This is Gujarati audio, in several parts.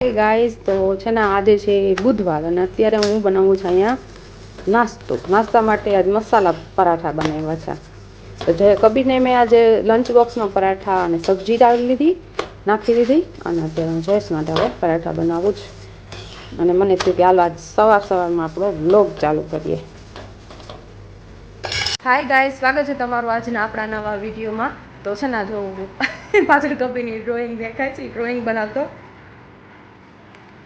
ગાઈસ તો છે ને આજે છે બુધવાર અને અત્યારે હું બનાવું છું અહીંયા નાસ્તો. નાસ્તા માટે આજ મસાલા પરાઠા બનાવ્યા છે. તો જે કબીરને મેં આજે લંચ બોક્સમાં પરાઠા અને સબ્જી ડાળી લીધી, નાખી દીધી અને અત્યારે હું જોઈશ માટે હવે પરાઠા બનાવું છું. અને મને થયું કે હાલ આજ સવાર સવારમાં આપણો બ્લોગ ચાલુ કરીએ. હાય ગાઈસ સ્વાગત છે તમારું આજના આપણા નવા વિડીયોમાં તો છે ને જો પાછળ કબીરની ડ્રોઈંગ દેખાય છે ડ્રોઈંગ બનાવતો.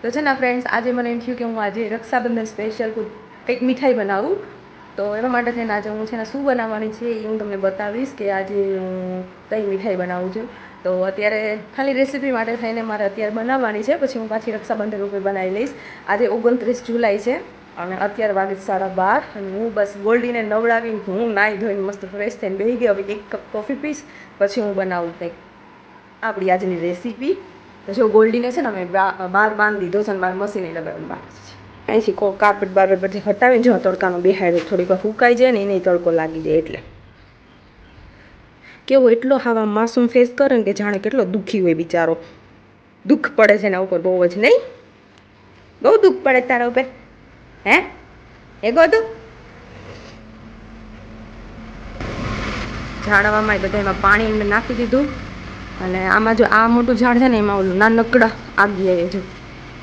તો છે ને ફ્રેન્ડ્સ આજે મને એમ થયું કે હું આજે રક્ષાબંધન સ્પેશિયલ કંઈક મીઠાઈ બનાવું. તો એના માટે થઈને આજે હું છે ને, શું બનાવવાની છે એ હું તમને બતાવીશ કે આજે હું કઈ મીઠાઈ બનાવું છું. તો અત્યારે ખાલી રેસીપી માટે થઈને મારે અત્યારે બનાવવાની છે, પછી હું પાછી રક્ષાબંધન રૂપે બનાવી લઈશ. આજે ઓગણત્રીસ જુલાઈ છે અને અત્યારે વાગે છે સાડા બાર અને હું બસ ગોલ્ડીને નવડાવી હું નાહી ધોઈને મસ્ત ફ્રેશ થઈને બેસી ગઈ. હવે એક કપ કોફી પીશ, પછી હું બનાવું કંઈક આપણી આજની રેસીપી જો ગોલ્ડીને છે ને અમે બાર બહાર બાંધી દીધો છે અને મારે મશીને લગાવવાનું બહાર અહીંથી કો કાપડ બાર બધી હટાવીને જો તડકામાં બેહાડે, થોડીક વાર ફૂંકાઈ જાય ને એને તડકો લાગી જાય એટલે. કેવો એટલો હાવા માસૂમ ફેસ કરે ને કે જાણે કેટલો દુઃખી હોય બિચારો. દુઃખ પડે છે એના ઉપર બહુ જ, નહીં? બહુ દુઃખ પડે તારા ઉપર. હે? એ ગોતું બધા એમાં પાણી એમને નાખી દીધું. અને આમાં જો આ મોટું ઝાડ છે ને, એમાં ઓલું નાનકડા આગિયા એ જો.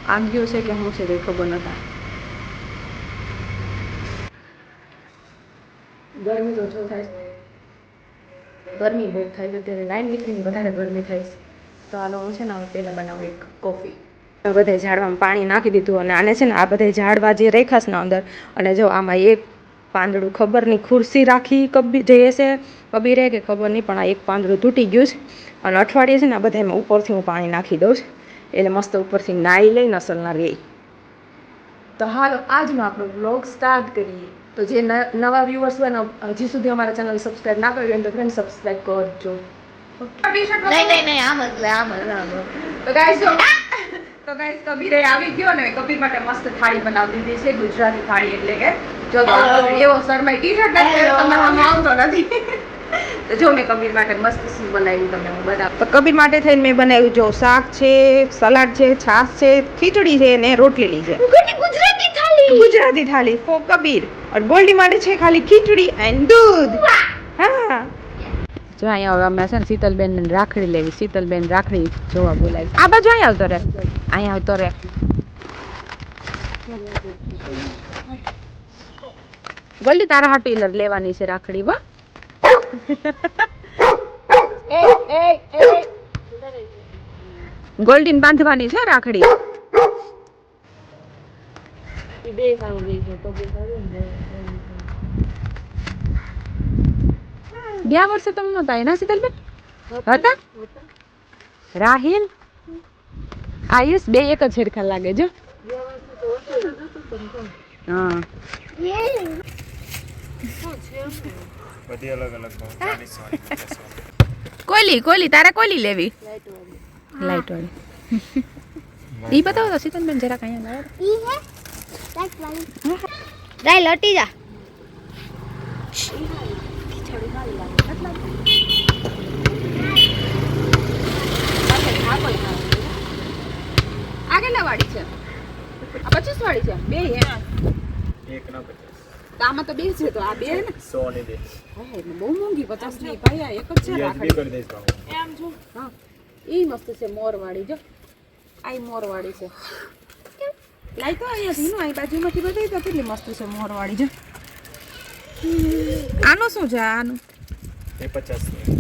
આગિયો છે કે શું છે તે ખબર નતા ગરમી તો ઓછો થાય. ગરમી બહુ થાય છે ત્યારે લાઈન નીકળીને વધારે ગરમી થાય છે. તો આનો હું છે ને, હવે પહેલાં બનાવું એક કોફી. બધે ઝાડવામાં પાણી નાખી દીધું અને આને છે ને, આ બધા ઝાડવા જે રેખાશ ને અંદર અને જો આમાં એક પાંદડું ખબર નહીં. ખુરશી રાખી કબી જઈએ છે કબીરે કે ખબર નહીં પણ આ એક પાંદડું તૂટી ગયું છે. અને અઠવાડિયે છે ને આ બધામાં ઉપરથી હું પાણી નાખી દઉં છું. એટલે મસ્ત ઉપરથી નાહી લઈ નસલના રે તો હાલ આજનો આપણો બ્લોગ સ્ટાર્ટ કરીએ. તો જે નવા વ્યુઅર્સ હોય ને હજી સુધી અમારા ચેનલ સબસ્ક્રાઈબ ના કર્યું હોય તો ફ્રેન્ડ સબસ્ક્રાઈબ કરજો. નહીં નહીં નહીં આમ જ આમ જ, આમ તો ગાઈસ તો ગાઈસ કબીરે આવી ગયો ને કબીર માટે મસ્ત થાળી બનાવી દીધી છે ગુજરાતી થાળી એટલે કે જો એવો શરમાઈ ટી શર્ટ તમે આમ આવતો નથી. તો જો મેં કબીર માટે મસ્ત શું બનાવ્યું તમને હું બતાવું તો કબીર માટે થઈને મેં બનાવ્યું જો શાક છે સલાડ છે છાશ છે ખીચડી છે ને રોટલી છે. ગુજરાતી થાળી ગુજરાતી થાળી ફોર કબીર. ઓર ગોલ્ડી માટે છે ખાલી ખીચડી એન્ડ દૂધ. હા. જો અહીંયા હવે અમે છે ને શીતલબેન ને રાખડી લેવી શીતલબેન રાખડી જોવા બોલાવી. આ બાજુ અહીંયા આવતો રે અહીંયા આવતો રે ગોલ્ડી તારા હાટુ લેવાની છે રાખડી વા ગોલ્ડીન બાંધવાની છે રાખડી. ગયા વર્ષે તમે નહોતા એના શીતલબેન હતા? રાહિલ? આયુષ બે એક જ હેરખા લાગે જો. હા. બધી અલગ અલગ ચાલીસ વાળી તારા વાળી કોયલી કોયલી તારે કોયલી લેવી? લાઈટ વાળી ઈ બતાવો તો શીતલબેન જરાક અહીંયા લાવો. ગાય લટી જા. આ કેટલા વાળી છે? આ પચીસ વાળી છે? બે હે. એક ના પચાસ. તો આમાં તો બે છે તો આ બે ને સો ની બે. હે, બહુ મોંઘી પચાસની ભાઈ આ એક જ છે રાખડી. કરી દઈશ ભાવ આમ જો. હા એ મસ્ત છે મોર વાળી જો. આ મોર વાળી છે. લાઈ તો અહીંયાથી નો અહીં બાજુમાંથી બતાવી તો કેટલી મસ્ત છે મોર વાળી જો. આનું શું છે આનું? એ પચાસની.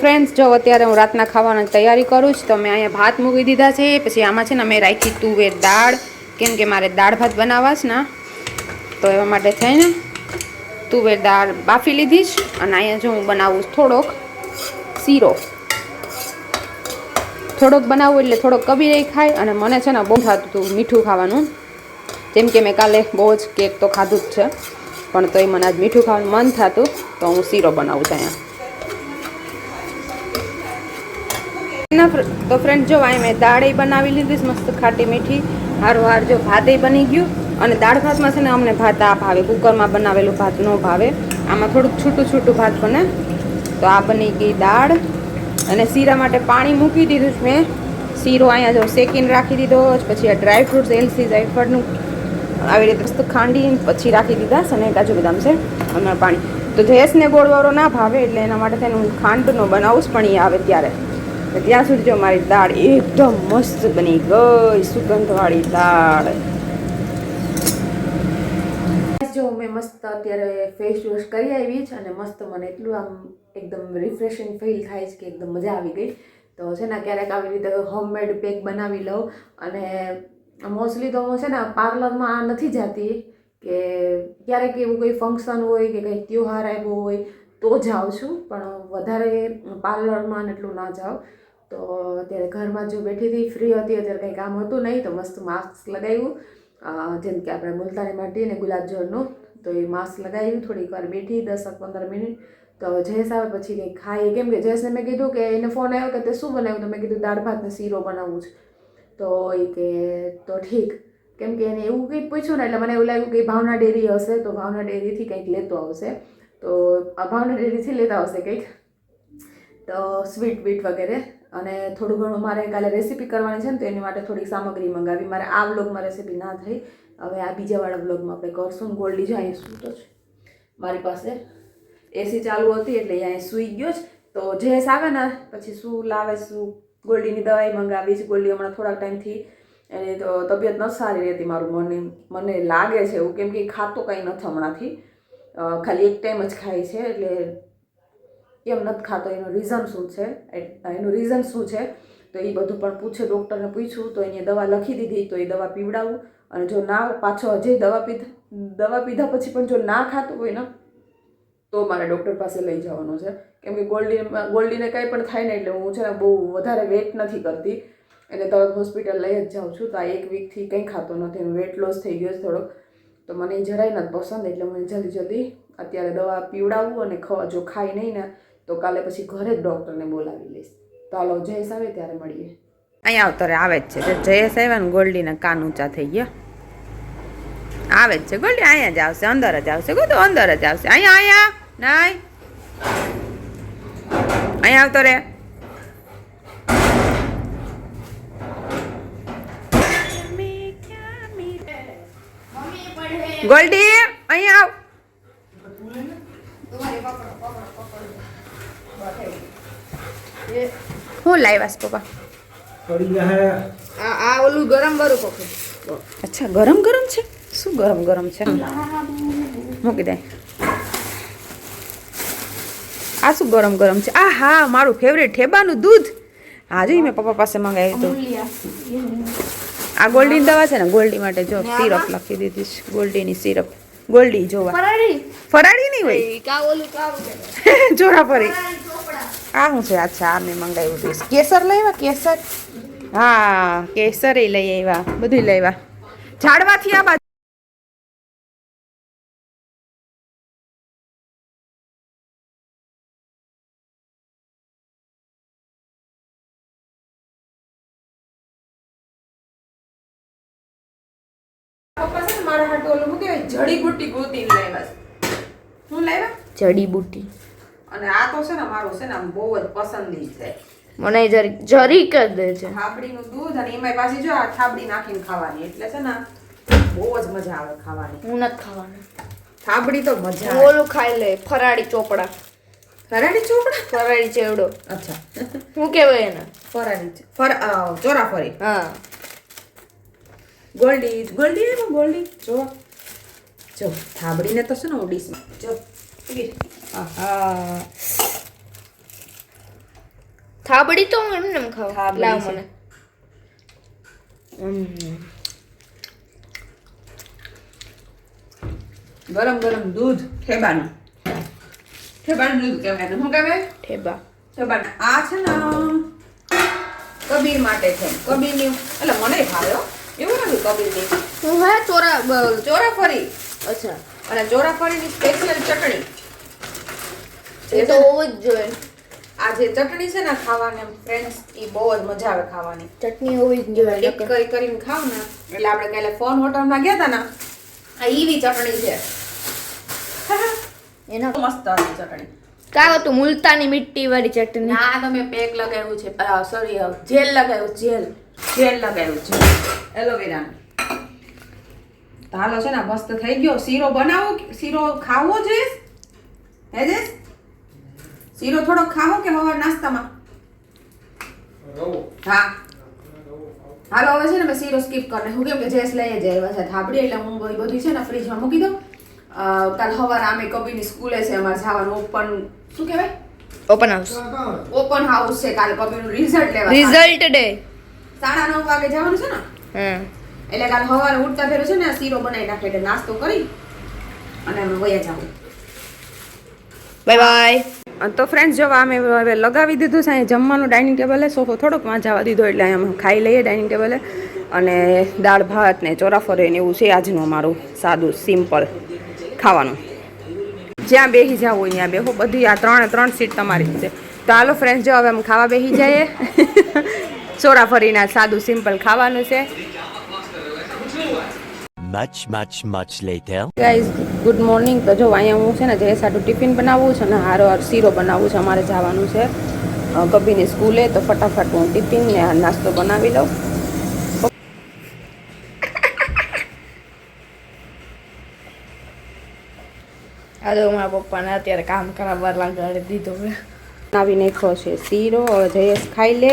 ફ્રેન્ડ્સ જો અત્યારે હું રાતના ખાવાની તૈયારી કરું છું તો મેં અહીંયા ભાત મૂકી દીધા છે. પછી આમાં છે ને મેં રાખી તુવેર દાળ. કેમ કે મારે દાળ ભાત બનાવવા છે ને. તો એવા માટે થઈને તુવેર દાળ બાફી લીધી છે અને અહીંયા જો હું બનાવું થોડોક શીરો. થોડોક બનાવું એટલે થોડોક કબીરે ખાય અને મને છે ને બહુ થતું હતું મીઠું ખાવાનું. જેમ કે મેં કાલે બહુ જ કેક તો ખાધું જ છે, પણ તોય મને આજ મીઠું ખાવાનું મન થતું, તો હું શીરો બનાવું છું અહીંયા. તો ફ્રેન્ડ જો અહીં મેં દાળે બનાવી લીધી મસ્ત ખાટી મીઠી. હારું, હાર, જો ભાતે બની ગયું. અને દાળ ભાતમાં છે ને અમને ભાત આ ભાવે, કુકરમાં બનાવેલું ભાત ન ભાવે. આમાં થોડુંક છૂટું છૂટું ભાત બને. તો આ બની ગઈ દાળ. અને શીરા માટે પાણી મૂકી દીધું છે મેં. શીરો અહીંયા જો શેકીને રાખી દીધો, પછી આ ડ્રાય ફ્રૂટ્સ એલસી જાયફળનું આવી રીતે મસ્ત ખાંડી પછી રાખી દીધા અને કાજુ બદામ છે અને પાણી. તો જયેશને ગોળવાળો ના ભાવે, એટલે એના માટે થઈને હું ખાંડનો બનાવું, પણ એ આવે ત્યારે. ત્યાં સુધી જો મારી દાળ એકદમ મસ્ત બની ગઈ, સુગંધવાળી દાળ. જો મેં મસ્ત અત્યારે ફેસ વોશ કરી આવી છે અને મસ્ત મને એટલું આમ એકદમ રિફ્રેશિંગ ફીલ થાય છે કે એકદમ મજા આવી ગઈ. તો છે ને ક્યારેક આવી રીતે હોમમેડ પેક બનાવી લઉં અને મોસ્ટલી તો હું છે ને પાર્લરમાં નથી જતી કે ક્યારેક એવું કંઈ ફંક્શન હોય કે કંઈ ત્યોહાર આવ્યો હોય તો જાઉં છું, પણ વધારે પાર્લરમાં એટલું ના જાઉં. તો અત્યારે ઘરમાં જો બેઠી હતી ફ્રી હતી, અત્યારે કંઈ કામ હતું નહીં, તો મસ્ત માસ્ક લગાવ્યું. જેમ કે આપણે મુલતાની માટી અને ગુલાબજળનું તો એ માસ્ક લગાવ્યું થોડીક વાર બેઠી, દસ પંદર મિનિટ. તો જયેશ આવે પછી કંઈક ખાઈએ. કેમ કે જયેશને મેં કીધું કે એને ફોન આવ્યો કે તે શું બનાવ્યું? તો મેં કીધું દાળ ભાતને શીરો બનાવવું છે. તો એ કે, તો ઠીક. કેમ કે એને એવું કંઈક પૂછ્યું ને, એટલે મને એવું લાગ્યું કે ભાવના ડેરી હશે, તો ભાવના ડેરીથી કંઈક લેતો આવશે. તો આ ભાવના ડેરીથી લેતા આવશે કંઈક. તો સ્વીટ બીટ વગેરે. અને થોડું ઘણું મારે કાલે રેસીપી કરવાની છે ને, તો એની માટે થોડી સામગ્રી મંગાવી. મારે આ વ્લોગમાં રેસીપી ના થઈ. હવે આ બીજાવાળા વ્લોગમાં આપણે કરશું ગોલ્ડી જો અહીંયા સૂતો છે મારી પાસે એસી ચાલુ હતી એટલે અહીંયા સૂઈ ગયો છે તો જેસ આવે ને, પછી શું લાવે શું ગોલ્ડીની દવાઈ મંગાવી છે ગોલ્ડી હમણાં થોડાક ટાઈમથી એની તો તબિયત ન સારી રહેતી મારું મને મને લાગે છે એવું. કેમ કે ખાતો કંઈ નથી હમણાંથી. ખાલી એક ટાઈમ જ ખાય છે, એટલે કેમ નથી ખાતો, એનું રીઝન શું છે? એનું રીઝન શું છે? તો એ બધું પણ પૂછે ડૉક્ટરને પૂછ્યું, તો એને દવા લખી દીધી, તો એ દવા પીવડાવું. અને જો ના પાછો હજી દવા પીધા દવા પીધા પછી પણ જો ના ખાતું હોય ને, તો મારે ડૉક્ટર પાસે લઈ જવાનું છે. કેમ કે ગોલ્ડી, ગોલ્ડીને કંઈ પણ થાય ને એટલે હું છે ને બહુ વધારે વેટ નથી કરતી. એને તરત હોસ્પિટલ લઈ જ જાઉં છું. તો આ એક વીકથી કંઈ ખાતો નથી. એનું વેટ લોસ થઈ ગયો છે થોડોક. તો મને જરાય નથી પસંદ, એટલે મને જલ્દી જલ્દી અત્યારે દવા પીવડાવું અને ખવા, જો ખાય નહીં ને તો કાલે પછી ઘરે જ ડૉક્ટરને બોલાવી લઈશ. હાલો, જયેશ આવે ત્યારે મળીએ. અહીંયા આવતો રે, આવે જ છે. જયેશ આવ્યા ને ગોલ્ડીના કાન ઊંચા થઈ ગયા. આવે જ છે. ગોલ્ડી અહીંયા જ આવશે, અંદર જ આવશે. ગોતું અંદર જ આવશે. અહીંયા અહીંયા, નાય. અહીંયા આવતો રે. ગોલ્ડી, અહીંયા આવ. હું લાવ્યા છે પપ્પા? આ આ ઓલું ગરમ વાળું પપ્પા અચ્છા ગરમ ગરમ છે? શું ગરમ ગરમ છે? મૂકી દે. આ શું ગરમ ગરમ છે? આ હા મારું ફેવરેટ ઠેબાનું દૂધ. આજે મેં પપ્પા પાસે મંગાવ્યું હતું. આ ગોલ્ડી દવા છે ને ગોલ્ડી માટે જો સિરપ લખી દીધી છે ગોલ્ડીની સિરપ. ગોલ્ડી જોવા. ફરાળી? નહીં હોય? ચોરા ફરી. આ શું છે અચ્છા આ મેં મંગાવ્યું હતું. કેસર લઈ આવ્યા? કેસર? હા કેસર એ લઈ આવ્યા બધું લઈ આવ્યા. ઝાડવાથી આ બાજુ મારા હાટુ ઓલું શું જડીબુટ્ટી ગોતીને લાવ્યા હું લાવ્યા જડીબુટ્ટી. અને આ તો છે ને મારું છે ને આમ બહુ જ પસંદી છે. મને જરી જરીક જ દે છે. થાબડીનું દૂધ અને એમાં પાછી જો આ થાબડી નાખીને ખાવાની એટલે છે ને બહુ જ મજા આવે ખાવાની. હું નથી ખાવાની. થાબડી તો મજા આવે. ઓલું ખાઈ લે ફરાળી ચોપડા. ફરાળી ચોપડા? ફરાળી ચેવડો. અચ્છા. શું કહેવાય એને? ફરાળી ફર ચોરાફરી. હા. ગોલ્ડી ગોલ્ડી એમાં ગોલ્ડી? જો જો થાબડીને તો છે ને ડીશમાં જો. આહા થાબડી તો એમ ખાવ થાબડી લાવ મને. ગરમ ગરમ દૂધ ઠેબાનું. ઠેબાનું દૂધ કહેવાય શું કહેવાય? ઠેબા. ઠેબાનું. આ છે ને કબીર માટે છે. કબીરની એટલે મને ભાવ્યો એવું નથી કબીરની. હું હે ચોરા ચોરા ફરી. અચ્છા. અને ચોરાફળીની સ્પેશિયલ ચટણી. એ તો હોવું જ જોઈએ. આ જે ચટણી છે ને ખાવાની ફ્રેન્ડ્સ એ બહુ જ મજા આવે ખાવાની. ચટણી હોવી જ જોઈએ એક કઈ કરીને ખાવ ને એટલે આપણે કાલે ફોન હોટલમાં ગયા હતા ને આ એવી ચટણી છે. એના મસ્ત હતી ચટણી. કાં હતું મુલતાની મીઠી વાળી ચટણી. ના તો મેં પેક લગાવ્યું છે. સોરી જેલ લગાવ્યું જેલ. જેલ લગાવ્યું છે એલોવેરાનું તો હાલો છે ને મસ્ત થઈ ગયો. શીરો બનાવો શીરો ખાવો છે હે જેસ શીરો થોડો ખાવો કે હવા નાસ્તામાં? હા. હાલો હવે છે ને મેં શીરો સ્કીપ કરી હું કેમ કે જેસ લઈ જાય આવ્યા છે થાબડી એટલે હું બધું છે ને ફ્રીજમાં મૂકી દઉં. અ, કાલ હવાર આમે કબીની સ્કૂલે છે અમારે જવાનું ઓપન શું કહેવાય? ઓપન હાઉસ ઓપન હાઉસ છે કાલે કબીનું રિઝલ્ટ લેવા. રિઝલ્ટ ડે સાડા નવ વાગે જવાનું છે ને? હા. એટલે કાલ સવારે ઉઠતા ફેરું છે ને શીરો બનાવી નાખે એટલે નાસ્તો કરી અને અમે વયા જાવું બાય બાય તો ફ્રેન્ડ્સ જો અમે હવે લગાવી દીધું છે અહીંયા જમવાનું ડાઇનિંગ ટેબલે સોફો થોડોકમાં જવા દીધો એટલે અહીંયા અમે ખાઈ લઈએ ડાઇનિંગ ટેબલે અને દાળ ભાત ને ચોરાફરે ને એવું છે આજનું અમારું સાદું સિમ્પલ ખાવાનું. જ્યાં બેસી જાવ હોય ત્યાં બેહો બધી આ ત્રણે ત્રણ સીટ તમારી છે. તો હાલો ફ્રેન્ડ્સ જો હવે અમે ખાવા બેસી જઈએ. ચોરાફરીના સાદું સિમ્પલ ખાવાનું છે. Much, much, much later. Guys, good morning તો જો અહીંયા હું છે ને જે સાટું ટિફિન બનાવવું છે ને હારો હાર શીરો બનાવવું છે. અમારે જવાનું છે કભીની સ્કૂલે. તો ફટાફટ હું ટિફિન ને નાસ્તો બનાવી લઉં. આજે મારા પપ્પાને અત્યારે કામ કરાવવા લગાડી દીધો હવે બનાવી નાખ્યો છે શીરો. હવે જયેશ ખાઈ લે.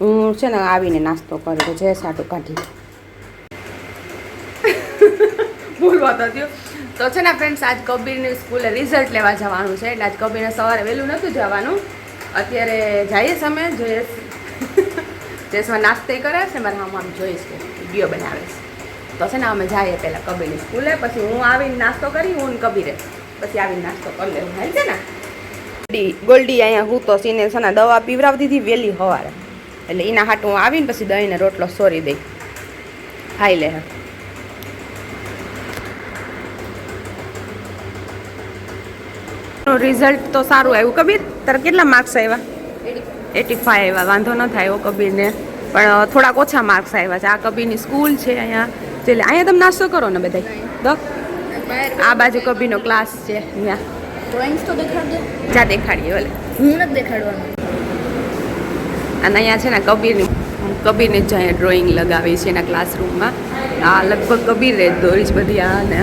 હું છે ને આવીને નાસ્તો કરું જયેશ આટું કાઢી બોલવા તો તો છે ને ફ્રેન્ડ્સ આજ કબીરની સ્કૂલે રિઝલ્ટ લેવા જવાનું છે. એટલે આજ કબીરને સવારે વહેલું નહોતું જવાનું. અત્યારે જઈએ અમે જયેશ જયેશમાં નાસ્તે કરે છે, મારે હા આમ જોઈશ કે વીડિયો બનાવે છે. તો છે ને અમે જઈએ પહેલાં કબીરની સ્કૂલે પછી હું આવીને નાસ્તો કરી, હું કબીરે. પછી આવીને નાસ્તો કરી લેવું. હાલ છે ને? ગોલ્ડી ગોલ્ડી અહીંયા હું તો સીને છે ને દવા પીવરાવતી હતી વહેલી સવારે. એટલે એના હાટું હું આવીને પછી દહીંને રોટલો સોરી દઈ. ખાઈ લે રિઝલ્ટ તો સારું આવ્યું. કબીર તારે કેટલા માર્ક્સ આવ્યા? એટી ફાઈવ આવ્યા. વાંધો ન થાય એવો કબીરને. પણ થોડાક ઓછા માર્ક્સ આવ્યા છે. આ કબીરની સ્કૂલ છે અહીંયા. એટલે અહીંયા તમે નાસ્તો કરો ને બધા તો આ બાજુ કબીરનો ક્લાસ છે. અહીંયા. ડ્રોઈંગ્સ તો જ્યાં દેખાડીએ ઓલે. હું નથી દેખાડવાનું. અને અહીંયા છે ને કબીરની કબીરને જ અહીંયા ડ્રોઈંગ લગાવી છે એના ક્લાસરૂમમાં આ લગભગ કબીર રહે દોરી જ બધી આ ને.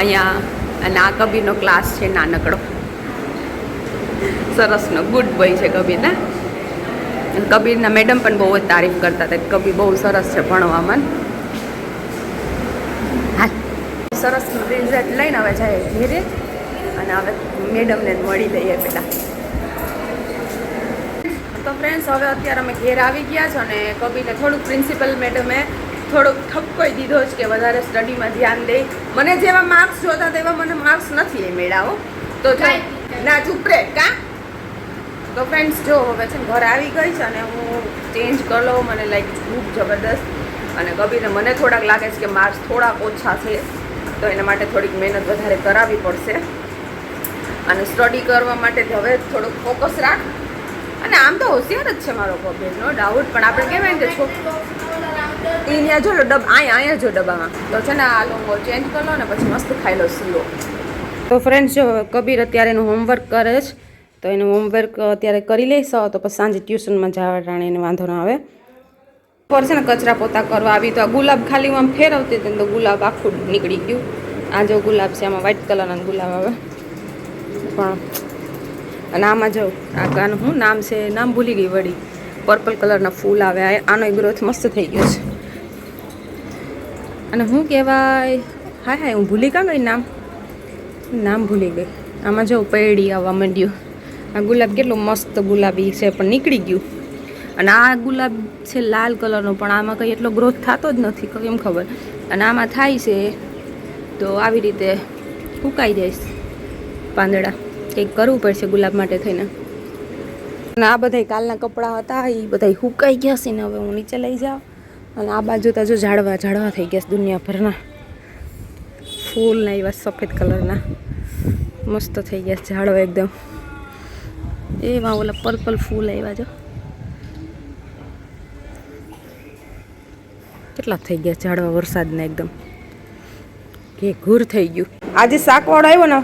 અહીંયા અને આ કબીરનો ક્લાસ છે નાનકડો. સરસનો. ગુડ બોય છે કબીર ને? કબીરના મેડમ પણ બહુ જ તારીફ કરતા હતા કબીર બહુ સરસ છે ભણવામાં. હા સરસ રિઝલ્ટ લઈને હવે જાય ઘેરે. અને હવે મેડમને મળી લઈએ પેલા. તો ફ્રેન્ડ્સ હવે અત્યારે અમે ઘેર આવી ગયા છો અને કબીરને થોડુંક પ્રિન્સિપલ મેડમે થોડોક ઠપકોઈ દીધો છે કે વધારે સ્ટડીમાં ધ્યાન દે. મને જેવા માર્ક્સ જોતા તેવા મને માર્ક્સ નથી એ મેળાવો તો ના ચૂપ રે કા? તો ફ્રેન્ડ્સ જો હવે છે ઘરે આવી ગઈ છે અને હું ચેન્જ કરી લઉં મને લાઈક ખૂબ જબરદસ્ત. અને કબીરને મને થોડાક લાગે છે કે માર્ક્સ થોડાક ઓછા છે. તો એના માટે થોડીક મહેનત વધારે કરાવવી પડશે. અને સ્ટડી કરવા માટે હવે થોડુંક ફોકસ રાખ. અને આમ તો હોશિયાર જ છે મારો કબીર નો ડાઉટ પણ આપણે કહેવાય ને કે અહીંયા જો ડબ અહીંયા અહીંયા જો ડબ્બામાં. તો છે ને આ લોંગો ચેન્જ કરી લો ને પછી મસ્ત ખાઈ લો સીરો તો ફ્રેન્ડ્સ જો કબીર અત્યારે એનું હોમવર્ક કરે છે તો એનું હોમવર્ક અત્યારે કરી લઈશ. તો પછી સાંજે ટ્યુશનમાં જવા રાણે એને વાંધો ન આવે. પર છે ને કચરા પોતા કરવા આવી, તો આ ગુલાબ ખાલી આમ ફેરવતી હતી તો ગુલાબ આખું નીકળી ગયું. આ જો ગુલાબ છે, આમાં વ્હાઈટ કલરના ગુલાબ આવે. પણ, અને આમાં જો, આ ગાનું શું નામ છે? નામ ભૂલી ગઈ વળી. પર્પલ કલરના ફૂલ આવે. આ- આનો ગ્રોથ મસ્ત થઈ ગયો છે. અને શું કહેવાય હાય હાય, હું ભૂલી કાં ગઈ નામ? નામ ભૂલી ગઈ. આમાં જો પૈડી આવવા માંડ્યું. આ ગુલાબ કેટલું મસ્ત ગુલાબી છે, પણ નીકળી ગયું. અને આ ગુલાબ છે લાલ કલરનો, પણ આમાં કંઈ એટલો ગ્રોથ થતો જ નથી, કેમ ખબર? અને આમાં થાય છે તો આવી રીતે ફૂંકાઈ જાય પાંદડા. કંઈક કરવું પડશે ગુલાબ માટે થઈને. અને આ બધા કાલના કપડાં હતા એ બધા હુકાઈ ગયા છે ને હવે હું નીચે લઈ જાઉં. અને આ બાજુ તો જો ઝાડવા ઝાડવા થઈ ગયા છે દુનિયાભરના. ફૂલના એવા સફેદ કલરના. મસ્ત થઈ ગયા ઝાડવા એકદમ. એમાં ઓલા પર્પલ ફૂલ આવ્યા જો. કેટલા થઈ ગયા ઝાડવા વરસાદના એકદમ. કે ઘૂર થઈ ગયું. આજે શાકવાળો આવ્યો ને,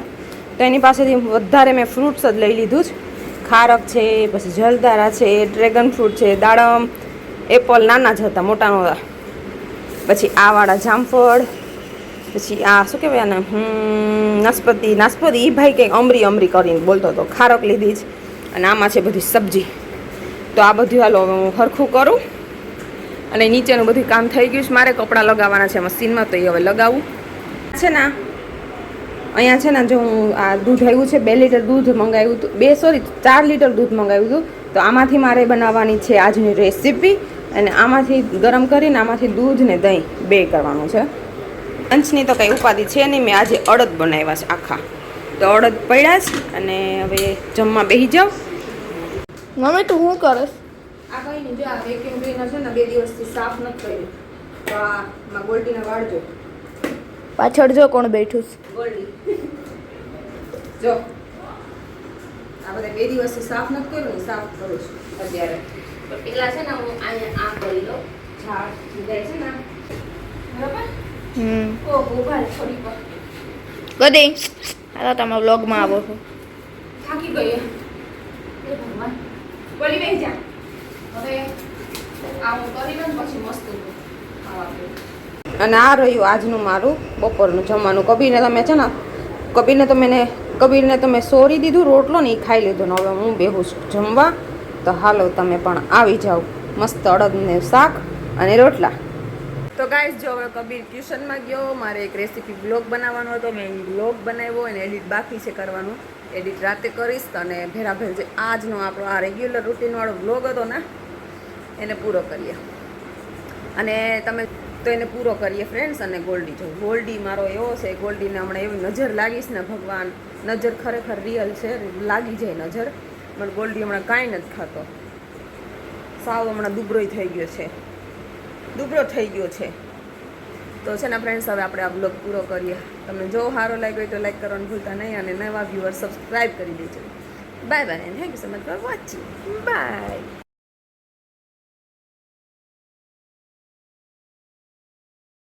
તો એની પાસેથી વધારે મેં ફ્રૂટ્સ જ લઈ લીધું છે ખારક છે, પછી જલદારા છે, ડ્રેગન ફ્રૂટ છે, દાડમ, એપલ નાના જ હતા મોટા નહોતા પછી આવાળા જામફળ, પછી આ શું કહેવાય આને? નાસ્પતિ નાસ્પતિ એ ભાઈ કંઈક અમરી અમરી કરીને બોલતો હતો, ખારક લીધી જ. અને આમાં છે બધી સબ્જી. તો આ બધું હાલો હું હરખું કરું. અને નીચેનું બધું કામ થઈ ગયું છે, મારે કપડાં લગાવવાના છે, મશીનમાં તો એ હવે લગાવું. છે ને અહીંયા છે ને જો હું આ દૂધ આવ્યું છે બે લીટર દૂધ મંગાવ્યું હતું. બે સોરી ચાર લીટર દૂધ મંગાવ્યું હતું. તો આમાંથી મારે બનાવવાની છે આજની રેસીપી અને આમાંથી ગરમ કરીને આમાંથી દૂધ ને દહીં બે કરવાનું છે. અંશની તો કંઈ ઉપાધિ છે નહીં. મેં આજે અડદ બનાવ્યા છે આખા. તો અડદ પડ્યા છે અને હવે જમવા બેસી જાઉં મમ્મી તું શું કરસ? આ કંઈ નહીં જો આ વેક્યુમ ક્લીનર છે ને બે દિવસથી સાફ નથી કર્યું. તો આમાં ગોલ્ટીને ગોલ્ડીના વાળ જો પાછળ જો કોણ બેઠું છે. જો. આ બધા બે દિવસ સાફ નથી કર્યું ને સાફ કરું છું અત્યારે. તો પેલા છે ને હું અહીંયા આ કરી લઉં. ઝાડ જાય છે ને બરાબર? હમ. ઓ ઊભા છોડી વાર. કદી હાલો તમે વ્લોગમાં આવો છો. થાકી ગઈ એ ભગવાન. બોલી બેસી જા. હવે આ હું કરી લઉં પછી મસ્ત ખાવા પીવું. અને આ રહ્યું આજનું મારું બપોરનું જમવાનું. કબીરને તમે છે ને, કબીરને તો મેં કબીરને તો મેં સોરી દીધું, રોટલો ને એ ખાઈ લીધો ને હવે હું બેહું છું જમવા. તો હાલો તમે પણ આવી જાઓ. મસ્ત અડદને શાક અને રોટલા. તો ગાઈસ, જો હવે કબીર ટ્યુશનમાં ગયો, મારે એક રેસીપી બ્લોગ બનાવવાનો હતો, મેં બ્લોગ બનાવ્યો અને એડિટ બાકી છે કરવાનું. એડિટ રાતે કરીશ અને ભેરાભેર જે આજનો આપણો આ રેગ્યુલર રૂટીનવાળો બ્લોગ હતો ને, એને પૂરો કરીએ. અને તમે તો એને પૂરો કરીએ ફ્રેન્ડ્સ અને ગોલ્ડી. જો ગોલ્ડી મારો એવો છે, ગોલ્ડીને હમણાં એવી નજર લાગીશ ને ભગવાન. નજર ખરેખર રિયલ છે, લાગી જાય નજર. પણ ગોલ્ડી હમણાં કાંઈ નથી ખાતો. સાવ હમણાં દુબળોય થઈ ગયો છે. દુબળો થઈ ગયો છે. તો છે ને ફ્રેન્ડ્સ હવે આપણે આ બ્લોગ પૂરો કરીએ. તમને જો સારો લાગ્યો હોય તો લાઈક કરવાનું ભૂલતા નહીં અને નવા વ્યૂઅર સબસ્ક્રાઈબ કરી દેજો. Bye bye and thank you so much for watching bye